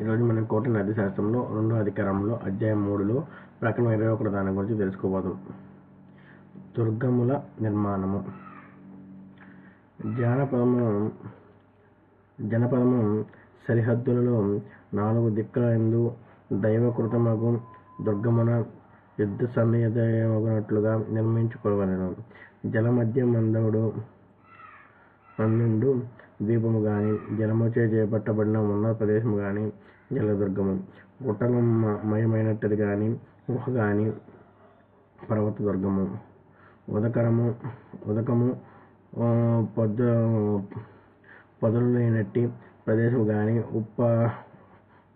ఈరోజు మనం కోట నది శాస్త్రంలో రెండో అధికారంలో అధ్యాయం మూడులో ప్రకటన ఇరవై ఒకటి దాని గురించి తెలుసుకోబోదు. దుర్గముల నిర్మాణము. జానపదము జనపదము సరిహద్దులలో నాలుగు దిక్కుల ఎందు దైవకృతమగు దుర్గమున యుద్ధ సన్నిధమగునట్లుగా నిర్మించుకోవలను జలమధ్య మందవుడు పన్నెండు ద్వీపము కానీ జలముచే చేపట్టబడిన ఉన్నత ప్రదేశము కానీ జలదుర్గము. గుట్టలు మ- మయమైనట్టది కానీ గుహ కానీ పర్వత దుర్గము ఉదకరము ఉదకము పొద్దు పొదలు లేనట్టి ప్రదేశం కానీ ఉప్ప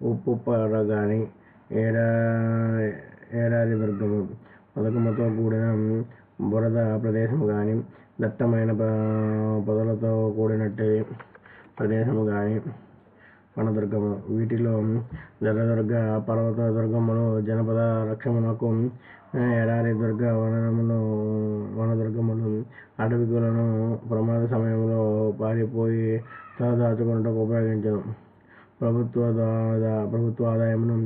ఉప్పు పర కానీ ఏడా ఏడాది దుర్గము. ఉదకముతో కూడిన బురద ప్రదేశము కానీ దట్టమైన ప- పొదలతో కూడినట్టు ప్రదేశము కానీ వనదుర్గము. వీటిలో జలదుర్గ పర్వత దుర్గములు జనపద రక్షమునకు ఎడారి దుర్గ వనములు వనదుర్గములు అడవికులను ప్రమాద సమయంలో పారిపోయి తలదాచుకున్నటకు ఉపయోగించను ప్రభుత్వ ప్రభుత్వ ఆదాయమును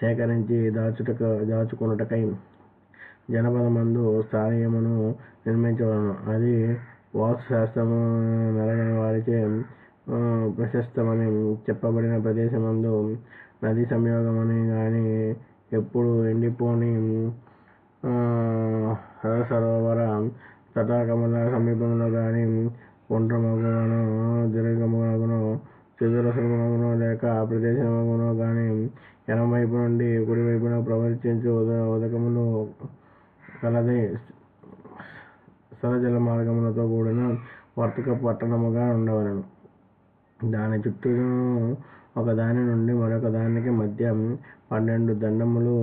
సేకరించి దాచుటకు దాచుకున్నటకై జనపదమందు స్థానీయమును నిర్మించవలను. అది వాస్తుశాస్త్రము మెలగని వారిచే ప్రశస్తమని చెప్పబడిన ప్రదేశమందు నది సంయోగమని కానీ ఎప్పుడు ఎండిపోని ఆ, సరోవర తటాకముల సమీపంలో కానీ ఒండ్రమగును దీర్ఘమగును చతురస్రమగును లేక ప్రదేశమగును కానీ ఎడమవైపు నుండి కుడివైపున ప్రవర్తించు ఉద ఉదకములు కలది సరజల మార్గములతో కూడిన వర్తక పట్టణముగా ఉండవలను. దాని చుట్టూ ఒక దాని నుండి మరొక దానికి మధ్య పన్నెండు దండములు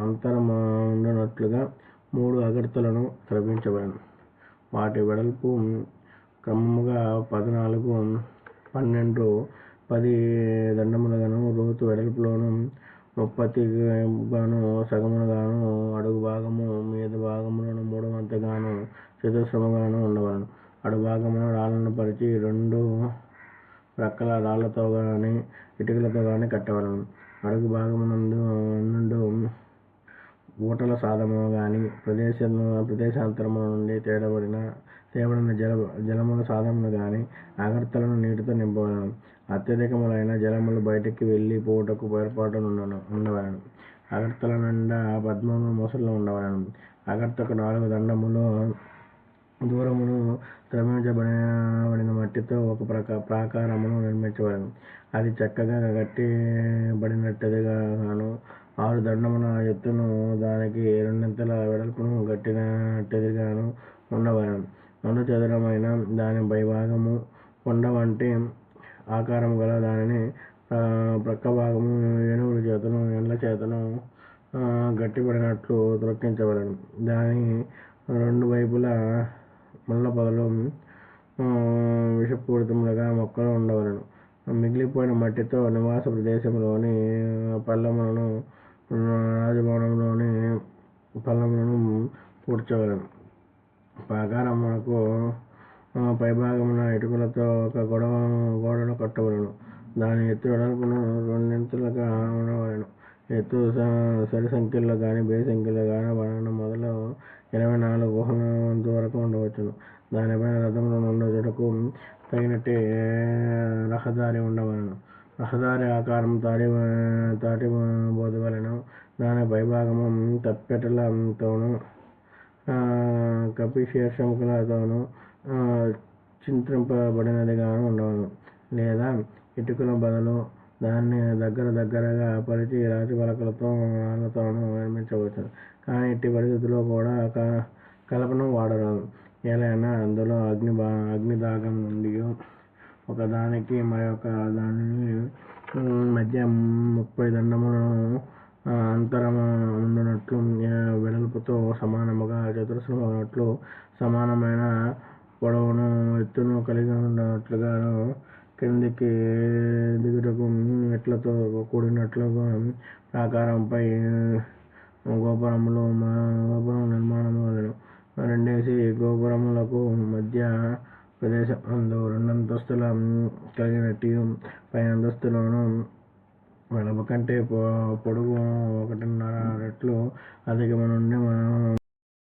అంతరముండునట్లుగా మూడు అగర్తలను త్రవ్వించబడను వాటి వెడల్పు క్రమముగా పద్నాలుగు పన్నెండు పది దండములుగాను రోతు వెడల్పులోను ముప్పతి గాను అడుగు భాగము మీద భాగములను మూడు వంతుగాను చతుశ్రమగాను ఉండవలను. అడుగు భాగమును రాళ్ళను పరిచి రెండు ప్రక్కల రాళ్ళతో గాని ఇటుకలతో గాని కట్టవలను. అడుగు భాగమునందు నుండు ఊటల సాధము గాని ప్రదేశ ప్రదేశాంతరము నుండి తేడబడిన తేబడిన జల జలముల సాధమును గాని అగర్తలను నీటితో నింపవలను. అత్యధికములైన జలములు బయటికి వెళ్ళి పోటకు ఏర్పాటు ఉండవలను అగర్తల నిండా పద్మములు మొసళ్ళు ఉండవలను అగర్తకు నాలుగు దండములు దూరమును త్రమించబడిన మట్టితో ఒక ప్రక ప్రాకారమును నిర్మించవలను అది చక్కగా గట్టిబడినట్టదిగాను ఆరు దండముల ఎత్తును దానికి రెండింతల వెడల్పును గట్టినట్టుగాను ఉండవలను రెండు చదురమైన దాని పైభాగము కొండ వంటి ఆకారము గల దానిని ప్రక్క భాగము ఏనుగుల చేతను ఎండ్ల చేతను గట్టిపడినట్లు త్రొక్కించవలను దాని రెండు వైపులా ముళ్ళ పొదలు విషపూరితములుగా మొక్కలు ఉండవలను. మిగిలిపోయిన మట్టితో నివాస ప్రదేశంలోని పల్లములను రాజభవనంలోని పల్లములను పూడ్చవలను. ప్రాకారమునకు ఆ, పైభాగమున ఇటుకలతో ఒక గొడవ గోడను కట్టవలను దాని ఎత్తు వెడల్పును రెండింతలుగా ఉండవలను ఎత్తు సరి సంఖ్యలో కానీ బే సంఖ్యలో కానీ బనాన మొదలు ఇరవై నాలుగు గుహల వంతు వరకు ఉండవచ్చును. దానిపైన రథములు ఉండటకు తగినట్టు రహదారి ఉండవలను. రహదారి ఆకారం తాడి తాటి బోధవలను దాని పైభాగము తప్పెటలతోనూ ఆ, కపి శీర్షములతోనూ లేదా ఇటుకల బదులు దాన్ని దగ్గర దగ్గరగా పరిచి రాతి పలకలతో రాళ్ళతోనూ నిర్మించవచ్చు కానీ ఇట్టి పరిస్థితుల్లో కూడా క- కలపను వాడరాదు. ఏలైనా అందులో అగ్ని అగ్నిదాగం నుండి ఒకదానికి మరొక దానిని మధ్య ముప్పై దండములను ఆ, అంతరము ఉండునట్లు వెడల్పుతో సమానముగా చతురస్రమునట్లు సమానమైన పొడవును ఎత్తును కలిగి ఉన్నట్లుగాను క్రిందికి దిగుటకు మెట్లతో కూడినట్లుగా ప్రాకారంపై గోపురములు మా గోపురం నిర్మాణము వలెను రెండేసి గోపురములకు మధ్య ప్రదేశం అందు రెండంతస్తుల కలిగినట్టు పై అంతస్తులోను కంటే పొ- పొడుగు ఒకటిన్నర రెట్లు అధికము నుండి మనం